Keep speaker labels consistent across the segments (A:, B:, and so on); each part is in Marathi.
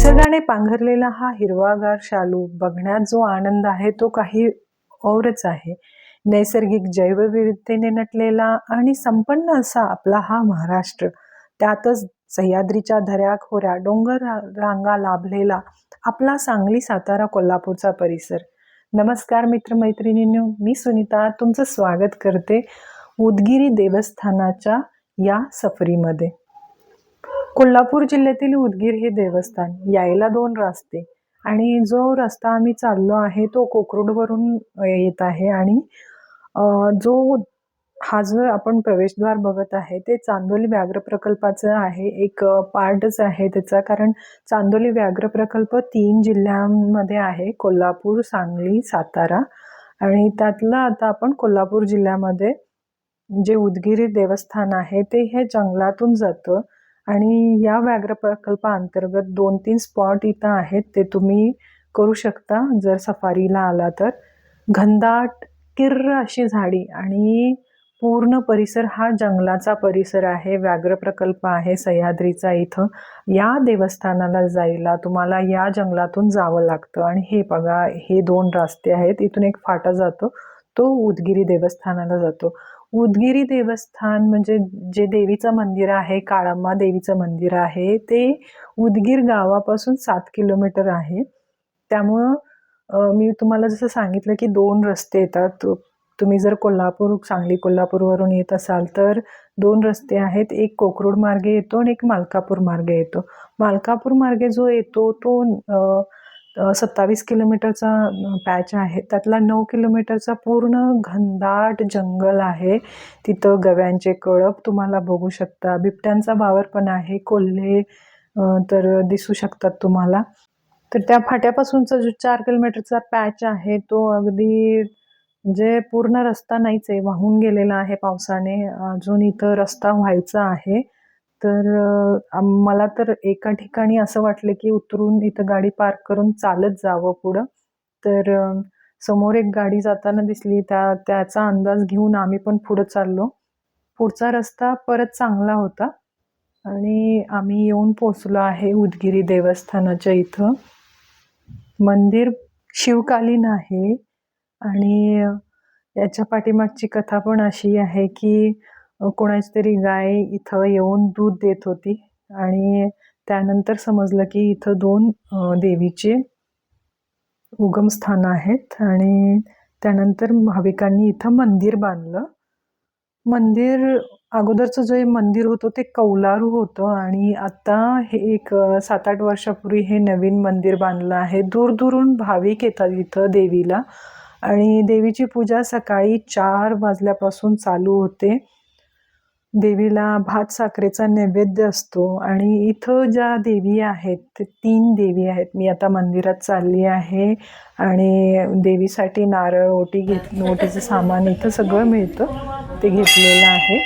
A: निसर्गाने पांघरलेला हा हिरवागार शालू बघण्यात जो आनंद आहे तो काही औरच आहे. नैसर्गिक जैवविविधतेने नटलेला आणि संपन्न असा आपला हा महाराष्ट्र. त्यातच सह्याद्रीच्या दऱ्या खोऱ्या डोंगर रांगा लाभलेला आपला सांगली सातारा कोल्हापूरचा परिसर. नमस्कार मित्रमैत्रिणींनो मी सुनीता तुमचं स्वागत करते उदगिरी देवस्थानाच्या या सफरीमध्ये. कोल्हापूर जिल्ह्यातील उदगीर हे देवस्थान यायला दोन रस्ते आणि जो रस्ता आम्ही चाललो आहे तो कोकरूडवरून येत आहे आणि जो हा जो आपण प्रवेशद्वार बघत आहे ते चांदोली व्याघ्र प्रकल्पाचं आहे एक पार्टच आहे त्याचा कारण चांदोली व्याघ्र प्रकल्प तीन जिल्ह्यांमध्ये आहे कोल्हापूर सांगली सातारा आणि त्यातलं आता आपण कोल्हापूर जिल्ह्यामध्ये जे उदगिरी देवस्थान आहे ते हे जंगलातून जातं आणि या व्याघ्र प्रकल्पाअंतर्गत दोन तीन स्पॉट इथं आहेत ते तुम्ही करू शकता. जर सफारीला आला तर. घनदाट किर्र अशी झाडी आणि पूर्ण परिसर हा जंगलाचा परिसर आहे. व्याघ्र प्रकल्प आहे सह्याद्रीचा इथं. या देवस्थानाला जायला तुम्हाला या जंगलातून जावं लागतं. आणि हे बघा हे दोन रस्ते आहेत. इथून एक फाटा जातो. तो उदगिरी देवस्थानाला जातो. उदगिरी देवस्थान म्हणजे जे देवीचं मंदिर आहे काळम्मा देवीचं मंदिर आहे ते उदगीर गावापासून सात किलोमीटर आहे. त्यामुळं मी तुम्हाला जसं सांगितलं की दोन रस्ते येतात. तुम्ही जर कोल्हापूर सांगली कोल्हापूरवरून येत असाल तर दोन रस्ते आहेत. एक कोकरूड मार्गे येतो आणि एक मालकापूर मार्गे येतो. मालकापूर मार्गे जो येतो तो सत्तावीस किलोमीटरचा पॅच आहे. त्यातला नऊ किलोमीटरचा पूर्ण घनदाट जंगल आहे. तिथं गव्यांचे कळप तुम्हाला बघू शकता. बिबट्यांचा वावर पण आहे. कोल्हे तर दिसू शकतात तुम्हाला. तर त्या फाट्यापासूनचा जो चार किलोमीटरचा पॅच आहे तो अगदी म्हणजे पूर्ण रस्ता नाहीच आहे. वाहून गेलेला आहे पावसाने. अजून इथं रस्ता व्हायचा आहे. तर मला तर एका ठिकाणी असं वाटलं की उतरून इथं गाडी पार्क करून चालत जावं पुढं. तर समोर एक गाडी जाताना दिसली. त्या त्याचा अंदाज घेऊन आम्ही पण पुढं चाललो. पुढचा रस्ता परत चांगला होता आणि आम्ही येऊन पोचलो आहे उदगिरी देवस्थानाच्या इथं. मंदिर शिवकालीन आहे आणि याच्या पाठीमागची कथा पण अशी आहे की कोणाची तरी गाय इथं येऊन दूध देत होती. आणि त्यानंतर समजलं की इथं दोन देवीचे उगमस्थान आहेत. आणि त्यानंतर भाविकांनी इथं मंदिर बांधलं. मंदिर अगोदरचं जे मंदिर होतं ते कौलारू होतं. आणि आत्ता हे एक सात आठ वर्षापूर्वी हे नवीन मंदिर बांधलं आहे. दूरदूरून भाविक येतात इथं देवीला. आणि देवीची पूजा सकाळी चार वाजल्यापासून चालू होते. देवीला भात साखरेचा नैवेद्य असतो. आणि इथं ज्या देवी आहेत ते तीन देवी आहेत. मी आता मंदिरात चालली आहे आणि देवीसाठी नारळ ओटी घेत ओटीचं सामान इथं सगळं मिळतं. ते घेतलेलं आहे.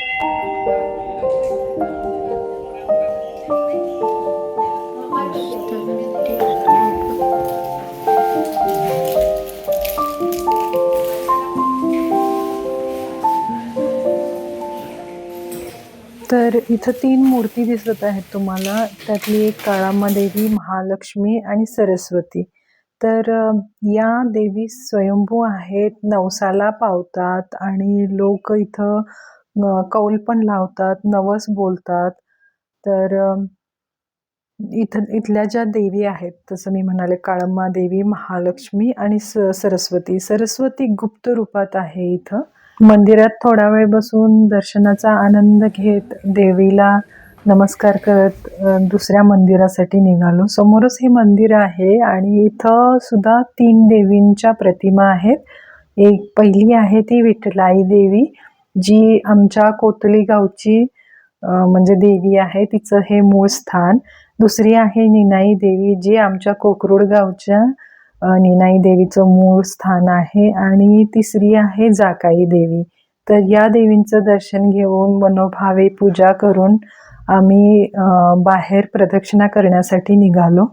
A: तर इथं तीन मूर्ती दिसत आहेत तुम्हाला. त्यातली एक काळामा देवी महालक्ष्मी आणि सरस्वती. तर या देवी स्वयंभू आहेत नवसाला पावतात आणि लोक इथं कौल पण लावतात नवस बोलतात. तर इथं इथल्या ज्या देवी आहेत तसं मी म्हणाले काळम्मा देवी महालक्ष्मी आणि स सरस्वती. सरस्वती गुप्त रूपात आहे इथं. मंदिरात थोडा वेळ बसून दर्शनाचा आनंद घेत देवीला नमस्कार करत दुसऱ्या मंदिरासाठी निघालो. समोरच हे मंदिर आहे आणि इथं सुद्धा तीन देवींच्या प्रतिमा आहेत. एक पहिली आहे ती विठलाई देवी जी आमच्या कोतली गावची म्हणजे देवी आहे. तिचं हे मूळ स्थान. दुसरी आहे निनाई देवी जी आमच्या कोकरूड गावच्या निनाई देवीचं मूळ स्थान आहे आणि तिसरी आहे जाकाई देवी. तर या देवींचं दर्शन घेऊन मनोभावे पूजा करून आम्ही बाहेर प्रदक्षिणा करण्यासाठी निघालो.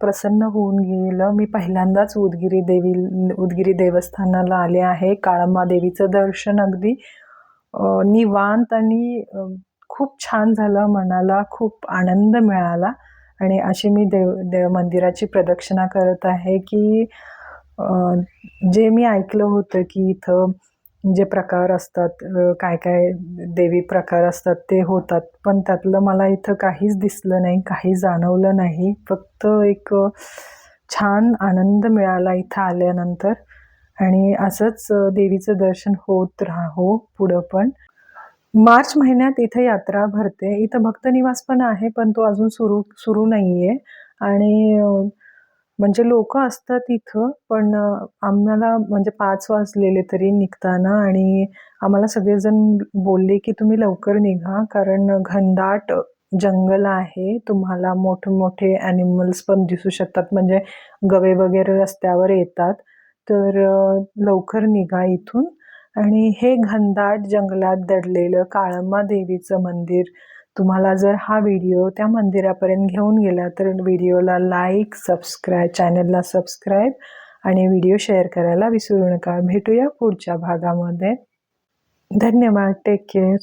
A: प्रसन्न होऊन गेलं. मी पहिल्यांदाच उदगिरी देवी उदगिरी देवस्थानाला आले आहे. काळम्मा देवीचं दर्शन अगदी निवांत आणि खूप छान झालं मनाला. खूप आनंद मिळाला. आणि अशी मी देव देव मंदिराची प्रदक्षिणा करत आहे की जे मी ऐकलं होतं की इथं जे प्रकार असतात काय काय देवी प्रकार असतात ते होतात. पण त्यातलं मला इथं काहीच दिसलं नाही काही जाणवलं नाही. फक्त एक छान आनंद मिळाला इथं आल्यानंतर. आणि असंच देवीचं दर्शन होत राहो पुढं पण. मार्च महिन्यात इथं यात्रा भरते. इथं भक्तनिवास पण आहे पण तो अजून सुरू सुरू नाही आहे आणि म्हणजे लोक असतात इथं पण आम्हाला म्हणजे पाच वाजलेले तरी निघताना आणि आम्हाला सगळेजण बोलले की तुम्ही लवकर निघा कारण घनदाट जंगल आहे. तुम्हाला मोठे मोठे ॲनिमल्स पण दिसू शकतात. म्हणजे गवे वगैरे रस्त्यावर येतात. तर लवकर निघा इथून. आणि हे घनदाट जंगलात दडलेलं काळम्मा देवीचं मंदिर तुम्हाला जर हा व्हिडिओ त्या मंदिरापर्यंत घेऊन गेला तर व्हिडिओला लाईक सबस्क्राईब चॅनलला सबस्क्राईब आणि व्हिडिओ शेअर करायला विसरू नका. भेटूया पुढच्या भागामध्ये. धन्यवाद. Take care